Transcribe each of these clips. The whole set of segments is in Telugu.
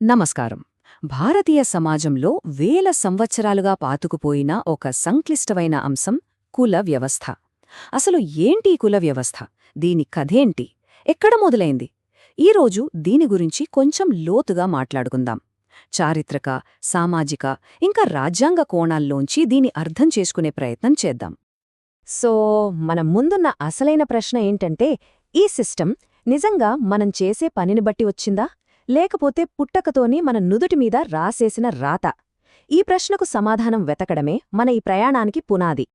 నమస్కారం. భారతీయ సమాజంలో వేల సంవత్సరాలుగా పాతుకుపోయిన ఒక సంక్లిష్టమైన అంశం కుల వ్యవస్థ. అసలు ఏంటి కుల వ్యవస్థ? దీని కథేంటి? ఎక్కడ మొదలైంది? ఈరోజు దీని గురించి కొంచెం లోతుగా మాట్లాడుకుందాం. చారిత్రక సామాజిక ఇంకా రాజ్యాంగ కోణాల్లోంచి దీని అర్థం చేసుకునే ప్రయత్నం చేద్దాం. సో మన ముందున్న అసలైన ప్రశ్న ఏంటంటే ఈ సిస్టమ్ నిజంగా మనం చేసే పనిని బట్టి వచ్చిందా? లేకపోతే పుట్టకతోని మన నుదుటి మీద రాసేసిన రాత. ఈ ప్రశ్నకు సమాధానం వెతకడమే మన ఈ ప్రయాణానికి పునాది.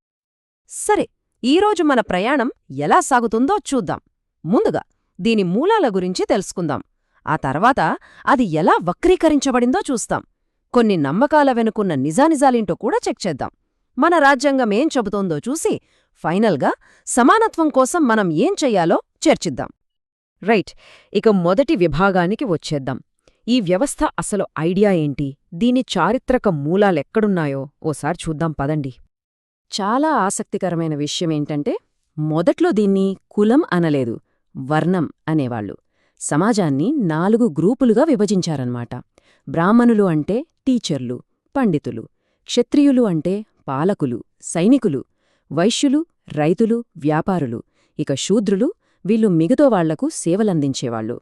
సరే ఈరోజు మన ప్రయాణం ఎలా సాగుతుందో చూద్దాం. ముందుగా దీని మూలాల గురించి తెలుసుకుందాం. ఆ తర్వాత అది ఎలా వక్రీకరించబడిందో చూస్తాం. కొన్ని నమ్మకాల వెనుకున్న నిజానిజాలేంటో కూడా చెక్ చేద్దాం. మన రాజ్యాంగం ఏం చెబుతోందో చూసి ఫైనల్గా సమానత్వం కోసం మనం ఏం చెయ్యాలో చర్చిద్దాం. రైట్ ఇక మొదటి విభాగానికి వచ్చేద్దాం. ఈ వ్యవస్థ అసలు ఐడియా ఏంటి? దీని చారిత్రక మూలాలెక్కడున్నాయో ఓసారి చూద్దాం పదండి. చాలా ఆసక్తికరమైన విషయమేంటంటే మొదట్లో దీన్ని కులం అనలేదు వర్ణం అనేవాళ్ళు. సమాజాన్ని నాలుగు గ్రూపులుగా విభజించారన్నమాట. బ్రాహ్మణులు అంటే టీచర్లు పండితులు క్షత్రియులు అంటే పాలకులు సైనికులు వైశ్యులు రైతులు వ్యాపారులు ఇక శూద్రులు వీళ్ళు మిగతా వాళ్ళకు సేవలందించేవాళ్ళు.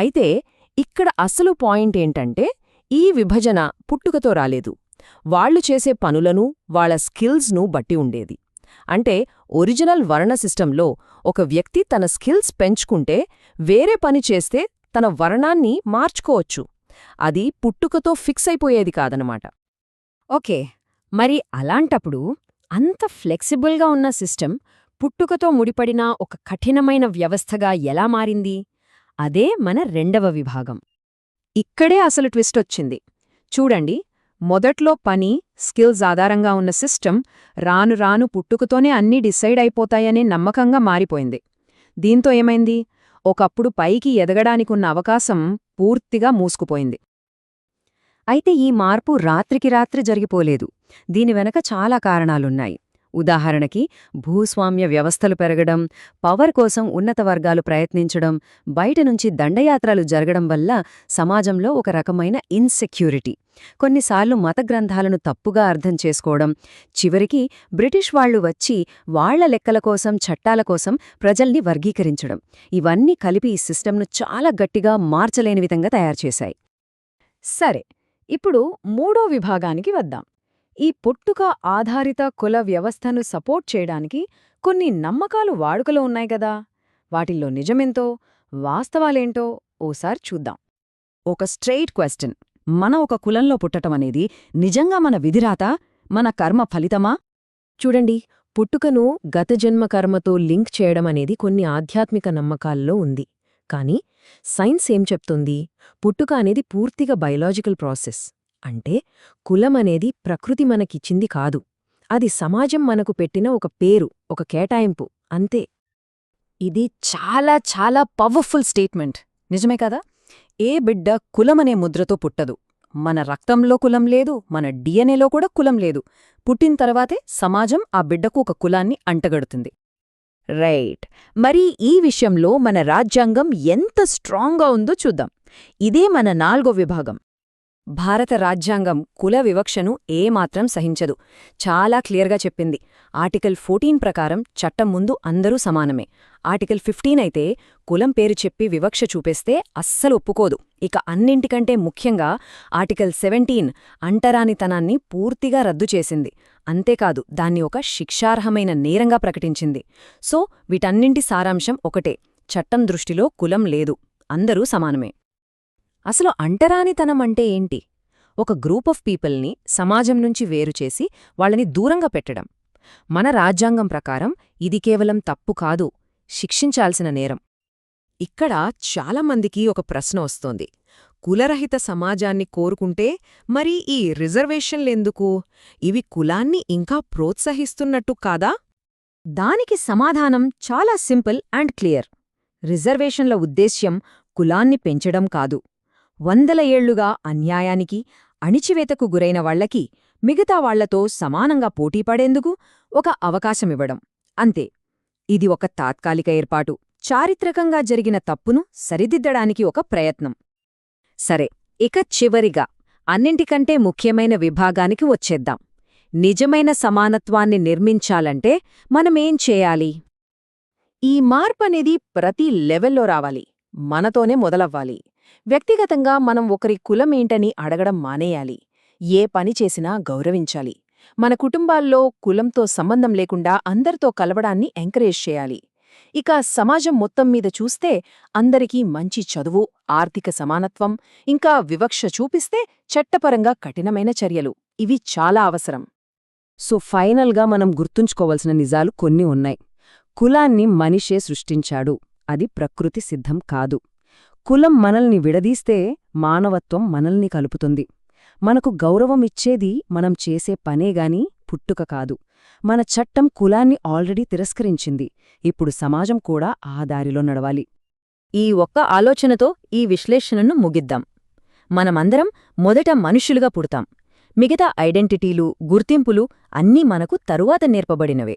అయితే ఇక్కడ అసలు పాయింట్ ఏంటంటే ఈ విభజన పుట్టుకతో రాలేదు. వాళ్ళు చేసే పనులను వాళ్ళ స్కిల్స్ను బట్టి ఉండేది. అంటే ఒరిజినల్ వర్ణ సిస్టంలో ఒక వ్యక్తి తన స్కిల్స్ పెంచుకుంటే వేరే పని చేస్తే తన వర్ణాన్ని మార్చుకోవచ్చు. అది పుట్టుకతో ఫిక్స్ అయిపోయేది కాదనమాట. ఓకే మరి అలాంటప్పుడు అంత ఫ్లెక్సిబుల్గా ఉన్న సిస్టమ్ పుట్టుకతో ముడిపడిన ఒక కఠినమైన వ్యవస్థగా ఎలా మారింది? అదే మన రెండవ విభాగం. ఇక్కడే అసలు ట్విస్టొచ్చింది చూడండి మొదట్లో పని స్కిల్స్ ఆధారంగా ఉన్న సిస్టమ్ రాను రాను పుట్టుకతోనే అన్నీ డిసైడ్ అయిపోతాయనే నమ్మకంగా మారిపోయింది. దీంతో ఏమైంది? ఒకప్పుడు పైకి ఎదగడానికున్న అవకాశం పూర్తిగా మూసుకుపోయింది. అయితే ఈ మార్పు రాత్రికి రాత్రి జరిగిపోలేదు. దీని వెనక చాలా కారణాలున్నాయి. ఉదాహరణకి భూస్వామ్య వ్యవస్థలు పెరగడం పవర్ కోసం ఉన్నత వర్గాలు ప్రయత్నించడం బయట నుంచి దండయాత్రలు జరగడం వల్ల సమాజంలో ఒక రకమైన ఇన్సెక్యూరిటీ. కొన్నిసార్లు మత గ్రంథాలను తప్పుగా అర్థం చేసుకోవడం చివరికి బ్రిటిష్ వాళ్ళు వచ్చి వాళ్ళ లెక్కల కోసం చట్టాల కోసం ప్రజల్ని వర్గీకరించడం. ఇవన్నీ కలిపి ఈ సిస్టంను చాలా గట్టిగా మార్చలేని విధంగా తయారుచేశాయి సరే ఇప్పుడు మూడో విభాగానికి వద్దాం. ఈ పుట్టుక ఆధారిత కుల వ్యవస్థను సపోర్ట్ చేయడానికి కొన్ని నమ్మకాలు వాడుకలో ఉన్నాయి గదా. వాటిల్లో నిజమెంతో వాస్తవాలేంటో ఓసారి చూద్దాం. ఒక స్ట్రెయిట్ క్వశ్చన్ మన ఒక కులంలో పుట్టటం అనేది నిజంగా మన విధిరాత మన కర్మ ఫలితమా? చూడండి పుట్టుకను గత జన్మ కర్మతో లింక్ చేయడం అనేది కొన్ని ఆధ్యాత్మిక నమ్మకాల్లో ఉంది. కాని సైన్స్ ఏం చెప్తుంది? పుట్టుక అనేది పూర్తిగా బయలాజికల్ ప్రాసెస్. అంటే కులమనేది ప్రకృతి మనకిచ్చింది కాదు. అది సమాజం మనకు పెట్టిన ఒక పేరు ఒక కేటాయింపు అంతే. ఇది చాలా చాలా పవర్ఫుల్ స్టేట్మెంట్. నిజమే కదా? ఏ బిడ్డ కులమనే ముద్రతో పుట్టదు. మన రక్తంలో కులం లేదు మన డిఎన్ఏలో కూడా కులం లేదు. పుట్టిన తర్వాతే సమాజం ఆ బిడ్డకు ఒక కులాన్ని అంటగడుతుంది. రైట్. మరి ఈ విషయంలో మన రాజ్యాంగం ఎంత స్ట్రాంగ్గా ఉందో చూద్దాం. ఇదే మన నాల్గో విభాగం. భారత రాజ్యాంగం కుల వివక్షను ఏమాత్రం సహించదు. చాలా క్లియర్గా చెప్పింది. ఆర్టికల్ ఫోర్టీన్ ప్రకారం చట్టం ముందు అందరూ సమానమే. ఆర్టికల్ ఫిఫ్టీన్ అయితే కులం పేరు చెప్పి వివక్ష చూపేస్తే అస్సలు ఒప్పుకోదు. ఇక అన్నింటికంటే ముఖ్యంగా ఆర్టికల్ సెవెంటీన్ అంటరానితనాన్ని పూర్తిగా రద్దు చేసింది. అంతేకాదు దాన్ని ఒక శిక్షార్హమైన నేరంగా ప్రకటించింది. సో వీటన్నింటి సారాంశం ఒకటే. చట్టం దృష్టిలో కులం లేదు. అందరూ సమానమే. అసలు అంటరానితనం అంటే ఏంటి? ఒక గ్రూప్ ఆఫ్ పీపుల్ని సమాజం నుంచి వేరుచేసి వాళ్ళని దూరంగా పెట్టడం. మన రాజ్యాంగం ప్రకారం ఇది కేవలం తప్పు కాదు శిక్షించాల్సిన నేరం. ఇక్కడ చాలామందికి ఒక ప్రశ్న వస్తోంది. కులరహిత సమాజాన్ని కోరుకుంటే మరి ఈ రిజర్వేషన్లెందుకు ఇవి కులాన్ని ఇంకా ప్రోత్సహిస్తున్నట్టు కాదా? దానికి సమాధానం చాలా సింపుల్ అండ్ క్లియర్. రిజర్వేషన్ల ఉద్దేశ్యం కులాన్ని పెంచడం కాదు. వందల ఏళ్ళుగా అన్యాయానికి అణిచివేతకు గురైన వాళ్ళకి మిగతా వాళ్ళతో సమానంగా పోటీపడేందుకు ఒక అవకాశమివ్వడం. అంతే ఇది ఒక తాత్కాలిక ఏర్పాటు. చారిత్రకంగా జరిగిన తప్పును సరిదిద్దడానికి ఒక ప్రయత్నం. సరే ఇక చివరిగా అన్నింటికంటే ముఖ్యమైన విభాగానికి వచ్చేద్దాం. నిజమైన సమానత్వాన్ని నిర్మించాలంటే మనమేం చేయాలి? ఈ మార్పనేది ప్రతి లెవెల్లో రావాలి. మనతోనే మొదలవ్వాలి. వ్యక్తిగతంగా మనం ఒకరి కులమేంటని అడగడం మానేయాలి. ఏ పని చేసినా గౌరవించాలి. మన కుటుంబాల్లో కులంతో సంబంధం లేకుండా అందరితో కలవడాన్ని ఎంకరేజ్ చేయాలి. ఇక సమాజం మొత్తం మీద చూస్తే అందరికీ మంచి చదువు ఆర్థిక సమానత్వం ఇంకా వివక్ష చూపిస్తే చట్టపరంగా కఠినమైన చర్యలు. ఇవి చాలా అవసరం. సో ఫైనల్గా మనం గుర్తుంచుకోవలసిన నిజాలు కొన్ని ఉన్నాయి. కులాన్ని మనిషే సృష్టించాడు. అది ప్రకృతి సిద్ధం కాదు. కులం మనల్ని విడదీస్తే మానవత్వం మనల్ని కలుపుతుంది. మనకు గౌరవం ఇచ్చేది మనం చేసే పనేగాని పుట్టుక కాదు. మన చట్టం కులాన్ని ఆల్రెడీ తిరస్కరించింది. ఇప్పుడు సమాజం కూడా ఆ దారిలో నడవాలి. ఈ ఒక్క ఆలోచనతో ఈ విశ్లేషణను ముగిద్దాం. మనమందరం మొదట మనుషులుగా పుడతాం. మిగతా ఐడెంటిటీలు గుర్తింపులు అన్నీ మనకు తరువాత నేర్పబడినవే.